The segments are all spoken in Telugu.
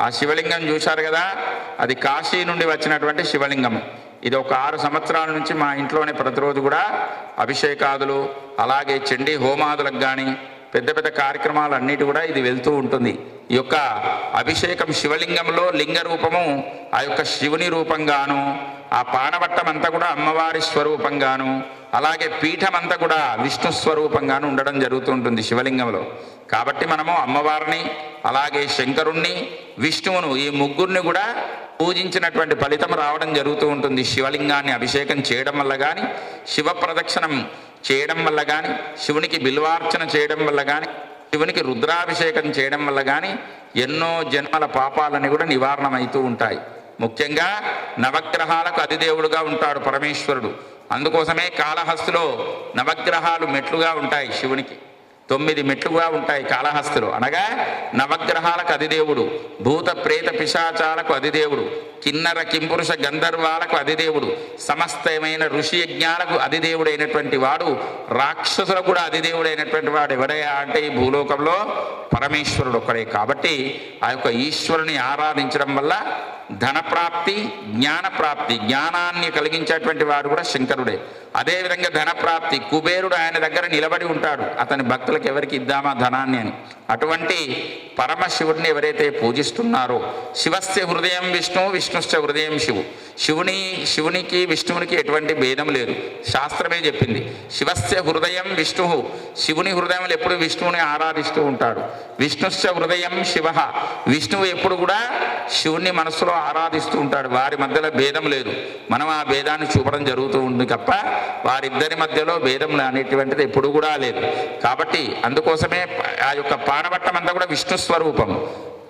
ఆ శివలింగం చూశారు కదా? అది కాశీ నుండి వచ్చినటువంటి శివలింగం. ఇది ఒక ఆరు సంవత్సరాల నుంచి మా ఇంట్లోనే ప్రతిరోజు కూడా అభిషేకాదులు అలాగే చండీ హోమాదులకు కానీ పెద్ద పెద్ద కార్యక్రమాలు అన్నిటి కూడా ఇది వెళ్తూ ఉంటుంది. ఈ యొక్క అభిషేకం శివలింగంలో లింగ రూపము ఆ యొక్క శివుని రూపంగాను ఆ పానవట్టం అంతా కూడా అమ్మవారి స్వరూపంగాను అలాగే పీఠం అంతా కూడా విష్ణు స్వరూపంగాను ఉండడం జరుగుతుంటుంది శివలింగంలో. కాబట్టి మనము అమ్మవారిని అలాగే శంకరుణ్ణి విష్ణువును ఈ ముగ్గురిని కూడా పూజించినటువంటి ఫలితం రావడం జరుగుతూ ఉంటుంది. శివలింగాన్ని అభిషేకం చేయడం వల్ల కానీ శివ ప్రదక్షిణం చేయడం వల్ల కానీ శివునికి బిల్వార్చన చేయడం వల్ల కానీ శివునికి రుద్రాభిషేకం చేయడం వల్ల కానీ ఎన్నో జన్మల పాపాలని కూడా నివారణమవుతూ ఉంటాయి. ముఖ్యంగా నవగ్రహాలకు అధిదేవుడుగా ఉంటాడు పరమేశ్వరుడు. అందుకోసమే కాళహస్తిలో నవగ్రహాలు మెట్లుగా ఉంటాయి శివునికి. తొమ్మిది మెట్లుగా ఉంటాయి కాళహస్తిలో. అనగా నవగ్రహాలకు అధిదేవుడు భూత ప్రేత పిశాచాలకు అధిదేవుడు కిన్నర కింపురుష గంధర్వాలకు అధిదేవుడు. సమస్తమైన ఋషి యజ్ఞాలకు అధిదేవుడైనటువంటి వాడు రాక్షసులకు కూడా అధిదేవుడైనటువంటి వాడు ఎవడయ్యా అంటే ఈ భూలోకంలో పరమేశ్వరుడు ఒకడే కాబట్టి ఆ యొక్క ఈశ్వరుని ఆరాధించడం వల్ల ధనప్రాప్తి జ్ఞానప్రాప్తి జ్ఞానాన్ని కలిగించేటువంటి వాడు కూడా శంకరుడే. అదేవిధంగా ధనప్రాప్తి కుబేరుడు ఆయన దగ్గర నిలబడి ఉంటాడు. అతని భక్తులకు ఎవరికి ఇద్దామా ధనాన్ని అని. అటువంటి పరమశివుడిని ఎవరైతే పూజిస్తున్నారో శివస్య హృదయం విష్ణు విష్ణుశ్చ హృదయం శివు. శివుని శివునికి విష్ణువునికి ఎటువంటి భేదం లేదు. శాస్త్రమే చెప్పింది. శివస్య హృదయం విష్ణు. శివుని హృదయంలో ఎప్పుడు విష్ణువుని ఆరాధిస్తూ ఉంటాడు. విష్ణుశ్చ హృదయం శివ. విష్ణువు ఎప్పుడు కూడా శివుని మనసులో ఆరాధిస్తూ ఉంటాడు. వారి మధ్యలో భేదం లేదు. మనం ఆ భేదాన్ని చూపడం జరుగుతూ ఉంది తప్ప వారిద్దరి మధ్యలో భేదం అనేటువంటిది ఎప్పుడు కూడా లేదు. కాబట్టి అందుకోసమే ఆ యొక్క పానవట్టం అంతా కూడా విష్ణు స్వరూపం.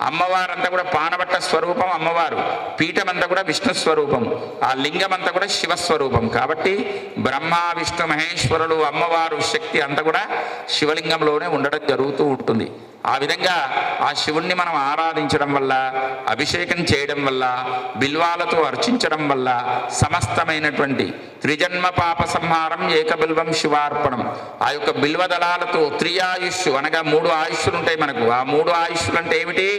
అమ్మవారంతా కూడా పానబట్ట స్వరూపం అమ్మవారు. పీఠం అంతా కూడా విష్ణు స్వరూపం. ఆ లింగం అంతా కూడా శివస్వరూపం కాబట్టి బ్రహ్మ విష్ణు మహేశ్వరులు అమ్మవారు శక్తి అంతా కూడా శివలింగంలోనే ఉండడం జరుగుతూ ఉంటుంది. ఆ విధంగా ఆ శివుణ్ణి మనం ఆరాధించడం వల్ల అభిషేకం చేయడం వల్ల బిల్వాలతో అర్చించడం వల్ల సమస్తమైనటువంటి త్రిజన్మ పాప సంహారం ఏకబిల్వం శివార్పణం. ఆ యొక్క బిల్వ దళాలతో త్రియాయుష్ అనగా మూడు ఆయుష్లు ఉంటాయి మనకు. ఆ మూడు ఆయుష్లు అంటే ఏమిటి?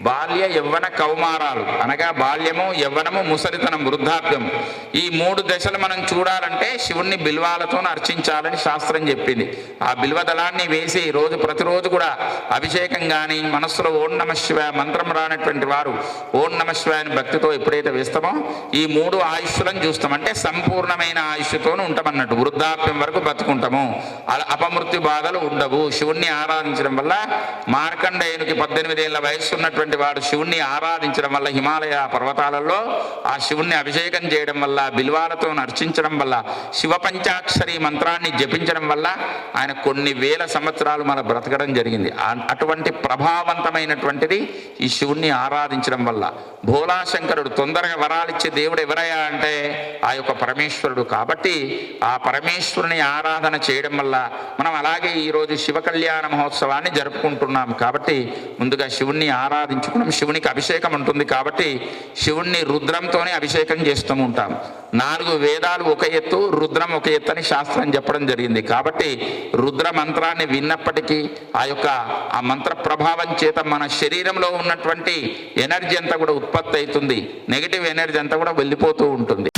బాల్య యవ్వన కౌమారాలు అనగా బాల్యము యవ్వనము ముసలితనం వృద్ధాప్యం. ఈ మూడు దశలు మనం చూడాలంటే శివుణ్ణి బిల్వాలతో అర్చించాలని శాస్త్రం చెప్పింది. ఆ బిల్వ దళాన్ని వేసి రోజు ప్రతిరోజు కూడా అభిషేకం కానీ మనస్సులో ఓం నమ శివ మంత్రం రానటువంటి వారు ఓం నమ శివ అని భక్తితో ఎప్పుడైతే వేస్తామో ఈ మూడు ఆయుష్లను చూస్తాం. అంటే సంపూర్ణమైన ఆయుష్తో ఉంటామన్నట్టు. వృద్ధాప్యం వరకు బతుకుంటాము. అలా అపమృత్యు బాధలు ఉండవు. శివుణ్ణి ఆరాధించడం వల్ల మార్కండేయునికి పద్దెనిమిది ఏళ్ళ వయస్సు ఉన్నటువంటి వాడు శివుణ్ణి ఆరాధించడం వల్ల హిమాలయ పర్వతాలలో ఆ శివుణ్ణి అభిషేకం చేయడం వల్ల బిల్వాలతో అర్చించడం వల్ల శివ పంచాక్షరి మంత్రాన్ని జపించడం వల్ల ఆయన కొన్ని వేల సంవత్సరాలు మన బ్రతకడం జరిగింది. అటువంటి ప్రభావవంతమైనటువంటిది ఈ శివుణ్ణి ఆరాధించడం వల్ల. భోలాశంకరుడు తొందరగా వరాలిచ్చే దేవుడు ఎవరయ్యా అంటే ఆ యొక్క పరమేశ్వరుడు. కాబట్టి ఆ పరమేశ్వరుని ఆరాధన చేయడం వల్ల మనం అలాగే ఈరోజు శివ కళ్యాణ మహోత్సవాన్ని జరుపుకుంటున్నాం. కాబట్టి ముందుగా శివుణ్ణి ఆరాధించుకున్నాం శివునికి అభిషేకం ఉంటుంది కాబట్టి శివుణ్ణి రుద్రంతోనే అభిషేకం చేస్తూ ఉంటాం. నాలుగు వేదాలు ఒక ఎత్తు రుద్రం ఒక ఎత్తు అని శాస్త్రం చెప్పడం జరిగింది. కాబట్టి రుద్ర మంత్రాన్ని విన్నప్పటికీ ఆ యొక్క ఆ మంత్ర ప్రభావం చేత మన శరీరంలో ఉన్నటువంటి ఎనర్జీ అంతా కూడా ఉత్పత్తి అవుతుంది. నెగిటివ్ ఎనర్జీ అంతా కూడా వెళ్ళిపోతూ ఉంటుంది.